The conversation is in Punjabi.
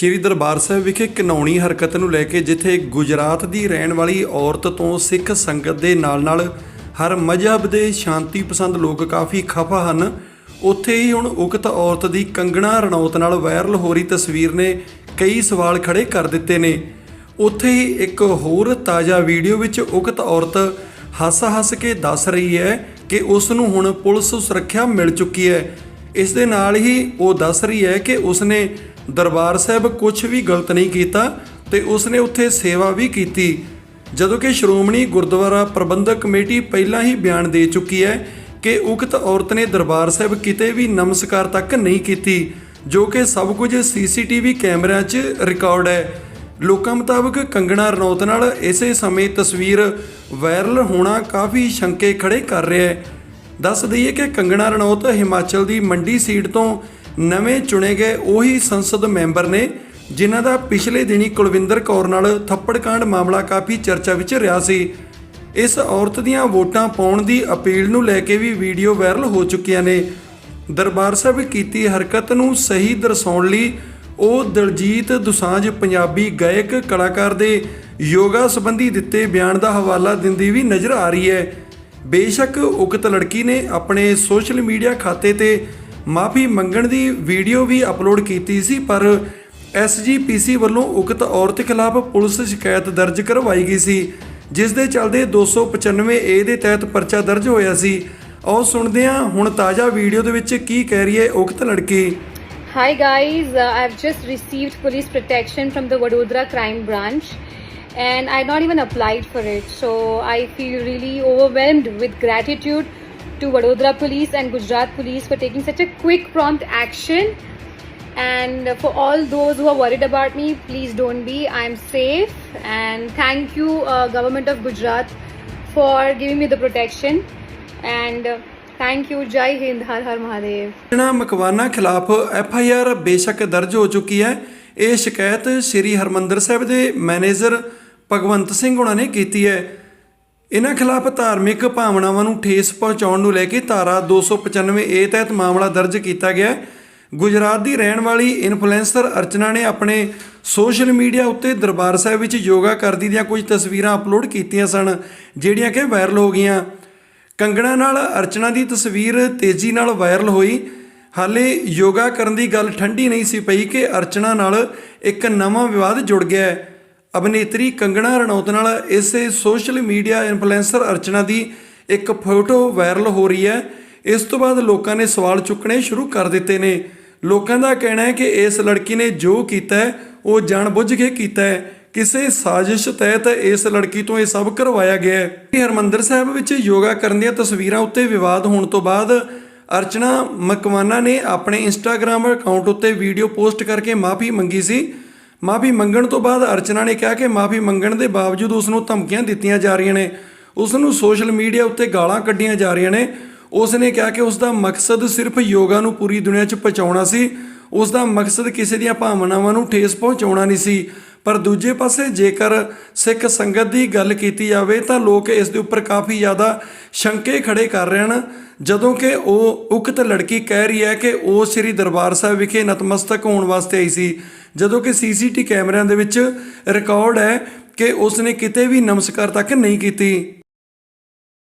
ਸ਼੍ਰੀ ਦਰਬਾਰ ਸਾਹਿਬ ਵਿਖੇ ਘਿਨਾਉਣੀ ਹਰਕਤ ਨੂੰ ਲੈ ਕੇ ਜਿੱਥੇ ਗੁਜਰਾਤ ਦੀ ਰਹਿਣ ਵਾਲੀ ਔਰਤ ਤੋਂ ਸਿੱਖ ਸੰਗਤ ਦੇ ਨਾਲ-ਨਾਲ ਹਰ ਮਜ਼ਹਬ ਦੇ ਸ਼ਾਂਤੀ ਪਸੰਦ ਲੋਕ ਕਾਫੀ ਖਫਾ ਹਨ, ਉੱਥੇ ਹੀ ਹੁਣ ਉਕਤ ਔਰਤ ਦੀ ਕੰਗਣਾ ਰਣੌਤ ਨਾਲ ਵਾਇਰਲ ਹੋ ਰਹੀ ਤਸਵੀਰ ਨੇ ਕਈ ਸਵਾਲ ਖੜੇ ਕਰ ਦਿੱਤੇ ਨੇ। ਉੱਥੇ ਹੀ ਇੱਕ ਹੋਰ ਤਾਜ਼ਾ ਵੀਡੀਓ ਵਿੱਚ ਉਕਤ ਔਰਤ ਹੱਸ-ਹੱਸ ਕੇ ਦੱਸ ਰਹੀ ਹੈ ਕਿ ਉਸ ਨੂੰ ਹੁਣ ਪੁਲਿਸ ਸੁਰੱਖਿਆ ਮਿਲ ਚੁੱਕੀ ਹੈ। ਇਸ ਦੇ ਨਾਲ ਹੀ ਉਹ ਦੱਸ ਰਹੀ ਹੈ ਕਿ ਉਸਨੇ ਦਰਬਾਰ ਸਾਹਿਬ ਕੁਝ ਵੀ ਗਲਤ ਨਹੀਂ ਕੀਤਾ ਤੇ ਉਸਨੇ ਉੱਥੇ ਸੇਵਾ ਵੀ ਕੀਤੀ। ਜਦੋਂ ਕਿ ਸ਼੍ਰੋਮਣੀ ਗੁਰਦੁਆਰਾ ਪ੍ਰਬੰਧਕ ਕਮੇਟੀ ਪਹਿਲਾਂ ਹੀ ਬਿਆਨ ਦੇ ਚੁੱਕੀ ਹੈ ਕਿ ਉਕਤ ਔਰਤ ਨੇ ਦਰਬਾਰ ਸਾਹਿਬ ਕਿਤੇ ਵੀ ਨਮਸਕਾਰ ਤੱਕ ਨਹੀਂ ਕੀਤੀ, ਜੋ ਕਿ ਸਭ ਕੁਝ ਸੀਸੀਟੀਵੀ ਕੈਮਰਿਆਂ 'ਚ ਰਿਕਾਰਡ ਹੈ। ਲੋਕਾਂ ਮੁਤਾਬਕ ਕੰਗਣਾ ਰਣੌਤ ਨਾਲ ਇਸੇ ਸਮੇਂ ਤਸਵੀਰ ਵਾਇਰਲ ਹੋਣਾ ਕਾਫੀ ਸ਼ੰਕੇ ਖੜੇ ਕਰ ਰਿਹਾ ਹੈ। ਦੱਸ ਦਈਏ ਕਿ ਕੰਗਣਾ ਰਣੌਤ ਹਿਮਾਚਲ ਦੀ ਮੰਡੀ ਸੀਟ ਤੋਂ ਨਵੇਂ ਚੁਣੇ ਗਏ ਉਹੀ ਸੰਸਦ ਮੈਂਬਰ ਨੇ, ਜਿਨ੍ਹਾਂ ਦਾ ਪਿਛਲੇ ਦਿਨੀ ਕੁਲਵਿੰਦਰ ਕੌਰ ਨਾਲ ਥੱਪੜਕਾਂਡ ਮਾਮਲਾ ਕਾਫੀ ਚਰਚਾ ਵਿੱਚ ਰਿਹਾ ਸੀ। ਇਸ ਔਰਤ ਦੀਆਂ ਵੋਟਾਂ ਪਾਉਣ ਦੀ ਅਪੀਲ ਨੂੰ ਲੈ ਕੇ ਵੀ ਵੀਡੀਓ ਵਾਇਰਲ ਹੋ ਚੁੱਕੀਆਂ ਨੇ। ਦਰਬਾਰ ਸਾਹਿਬ ਕੀਤੀ ਹਰਕਤ ਨੂੰ ਸਹੀ ਦਰਸਾਉਣ ਲਈ ਉਹ ਦਲਜੀਤ ਦੁਸਾਂਝ ਪੰਜਾਬੀ ਗਾਇਕ ਕਲਾਕਾਰ ਦੇ ਯੋਗਾ ਸੰਬੰਧੀ ਦਿੱਤੇ ਬਿਆਨ ਦਾ ਹਵਾਲਾ ਦਿੰਦੀ ਵੀ ਨਜ਼ਰ ਆ ਰਹੀ ਹੈ। ਬੇਸ਼ੱਕ ਉਕਤ ਲੜਕੀ ਨੇ ਆਪਣੇ ਸੋਸ਼ਲ ਮੀਡੀਆ ਖਾਤੇ ਤੇ ਮਾਫੀ ਮੰਗਣ ਦੀ ਵੀਡੀਓ ਵੀ ਅਪਲੋਡ ਕੀਤੀ ਸੀ ਪਰ ਐਸਜੀਪੀਸੀ ਵੱਲੋਂ ਉਕਤ ਔਰਤ ਖਿਲਾਫ ਪੁਲਿਸ ਸ਼ਿਕਾਇਤ ਦਰਜ ਕਰਵਾਈ ਗਈ ਸੀ ਜਿਸ ਦੇ ਚੱਲਦੇ 295 ਏ ਦੇ ਤਹਿਤ ਪਰਚਾ ਦਰਜ ਹੋਇਆ ਸੀ ਆਓ ਸੁਣਦੇ ਹਾਂ ਹੁਣ ਤਾਜ਼ਾ ਵੀਡੀਓ ਦੇ ਵਿੱਚ ਕੀ ਕਹਿ ਰਹੀ ਹੈ ਉਕਤ ਲੜਕੀ Hi guys, uh, I've just received police protection from the Vadodara crime branch and I not even applied for it. So I feel really overwhelmed with gratitude to Vadodara police and Gujarat police for taking such a quick prompt action. And for all those who are worried about me, please don't be. I'm safe and thank you uh, government of Gujarat for giving me the protection and uh, thank you Jai Hind Har Har Mahadev. ਨਾ ਮਕਵਾਨਾ ਖਿਲਾਫ ਐਫ ਆਈ ਆਰ ਬੇਸ਼ੱਕ ਦਰਜ ਹੋ ਚੁੱਕੀ ਹੈ ਇਹ ਸ਼ਿਕਾਇਤ ਸ੍ਰੀ ਹਰਮੰਦਰ ਸਾਹਿਬ ਦੇ ਮੈਨੇਜਰ ਭਗਵੰਤ ਸਿੰਘ ਹੁਣਾਂ ਨੇ ਕੀਤੀ ਹੈ ਇਹਨਾਂ ਖਿਲਾਫ ਧਾਰਮਿਕ ਭਾਵਨਾਵਾਂ ਨੂੰ ਠੇਸ ਪਹੁੰਚਾਉਣ ਨੂੰ ਲੈ ਕੇ ਧਾਰਾ 295 ਏ ਤਹਿਤ ਮਾਮਲਾ ਦਰਜ ਕੀਤਾ ਗਿਆ ਗੁਜਰਾਤ ਦੀ ਰਹਿਣ ਵਾਲੀ ਇਨਫਲੂਐਂਸਰ ਅਰਚਨਾ ਨੇ ਆਪਣੇ ਸੋਸ਼ਲ ਮੀਡੀਆ ਉੱਤੇ ਦਰਬਾਰ ਸਾਹਿਬ ਵਿੱਚ ਯੋਗਾ ਕਰਦੀ ਦੀਆਂ ਕੁਝ ਤਸਵੀਰਾਂ ਅਪਲੋਡ ਕੀਤੀਆਂ ਸਨ, ਜਿਹੜੀਆਂ ਕਿ ਵਾਇਰਲ ਹੋ ਗਈਆਂ। ਕੰਗਣਾ ਨਾਲ ਅਰਚਨਾ ਦੀ ਤਸਵੀਰ ਤੇਜ਼ੀ ਨਾਲ ਵਾਇਰਲ ਹੋਈ। ਹਾਲੇ ਯੋਗਾ ਕਰਨ ਦੀ ਗੱਲ ਠੰਡੀ ਨਹੀਂ ਸੀ ਪਈ ਕਿ ਅਰਚਨਾ ਨਾਲ ਇੱਕ ਨਵਾਂ ਵਿਵਾਦ ਜੁੜ ਗਿਆ ਹੈ। ਅਭਿਨੇਤਰੀ ਕੰਗਣਾ ਰਣੌਤ ਨਾਲ ਇਸੇ ਸੋਸ਼ਲ ਮੀਡੀਆ ਇਨਫਲੂਐਂਸਰ ਅਰਚਨਾ ਦੀ ਇੱਕ ਫੋਟੋ ਵਾਇਰਲ ਹੋ ਰਹੀ ਹੈ। ਇਸ ਤੋਂ ਬਾਅਦ ਲੋਕਾਂ ਨੇ ਸਵਾਲ ਚੁੱਕਣੇ ਸ਼ੁਰੂ ਕਰ ਦਿੱਤੇ ਨੇ। ਲੋਕਾਂ ਦਾ ਕਹਿਣਾ ਹੈ ਕਿ ਇਸ ਲੜਕੀ ਨੇ ਜੋ ਕੀਤਾ ਹੈ, ਉਹ ਜਾਣਬੁੱਝ ਕੇ ਕੀਤਾ ਹੈ। ਕਿਸੇ ਸਾਜ਼ਿਸ਼ ਤਹਿਤ ਇਸ ਲੜਕੀ ਤੋਂ ਇਹ ਸਭ ਕਰਵਾਇਆ ਗਿਆ ਹੈ। ਕਿ ਹਰਮੰਦਰ ਸਾਹਿਬ ਵਿੱਚ ਯੋਗਾ ਕਰਨ ਦੀਆਂ ਤਸਵੀਰਾਂ ਉੱਤੇ ਵਿਵਾਦ ਹੋਣ ਤੋਂ ਬਾਅਦ ਅਰਚਨਾ ਮਕਵਾਨਾ ਨੇ ਆਪਣੇ ਇੰਸਟਾਗ੍ਰam ਅਕਾਊਂਟ ਉੱਤੇ ਵੀਡੀਓ ਪੋਸਟ ਕਰਕੇ ਮਾਫੀ ਮੰਗੀ ਸੀ। ਮਾਫੀ ਮੰਗਣ ਤੋਂ ਬਾਅਦ ਅਰਚਨਾ ਨੇ ਕਿਹਾ ਕਿ ਮਾਫੀ ਮੰਗਣ ਦੇ ਬਾਵਜੂਦ ਉਸ ਨੂੰ ਧਮਕੀਆਂ ਦਿੱਤੀਆਂ ਜਾ ਰਹੀਆਂ ਨੇ। ਉਸ ਨੂੰ ਸੋਸ਼ਲ ਮੀਡੀਆ ਉੱਤੇ ਗਾਲਾਂ ਕੱਢੀਆਂ ਜਾ ਰਹੀਆਂ ਨੇ। ਉਸ ਨੇ ਕਿਹਾ ਕਿ ਉਸ ਦਾ ਮਕਸਦ ਸਿਰਫ ਯੋਗਾ ਨੂੰ ਪੂਰੀ ਦੁਨੀਆ 'ਚ ਪਹੁੰਚਾਉਣਾ ਸੀ। ਉਸ ਦਾ ਮਕਸਦ ਕਿਸੇ ਦੀਆਂ ਭਾਵਨਾਵਾਂ ਨੂੰ ਠੇਸ ਪਹੁੰਚਾਉਣਾ ਨਹੀਂ ਸੀ। ਪਰ ਦੂਜੇ ਪਾਸੇ ਜੇਕਰ ਸਿੱਖ ਸੰਗਤ ਦੀ ਗੱਲ ਕੀਤੀ ਜਾਵੇ ਤਾਂ ਲੋਕ ਇਸ ਦੇ ਉੱਪਰ ਕਾਫੀ ਜ਼ਿਆਦਾ ਸ਼ੰਕੇ ਖੜੇ ਕਰ ਰਹੇ ਹਨ। ਜਦੋਂ ਕਿ ਉਹ ਉਕਤ ਲੜਕੀ ਕਹਿ ਰਹੀ ਹੈ ਕਿ ਉਹ ਸ੍ਰੀ ਦਰਬਾਰ ਸਾਹਿਬ ਵਿਖੇ ਨਤਮਸਤਕ ਹੋਣ ਵਾਸਤੇ ਆਈ ਸੀ। ਜਦੋਂ ਕਿ ਸੀਸੀਟੀ ਕੈਮਰਿਆਂ ਦੇ ਵਿੱਚ ਰਿਕਾਰਡ ਹੈ ਕਿ ਉਸ ਨੇ ਕਿਤੇ ਵੀ ਨਮਸਕਾਰ ਤੱਕ ਨਹੀਂ ਕੀਤੀ।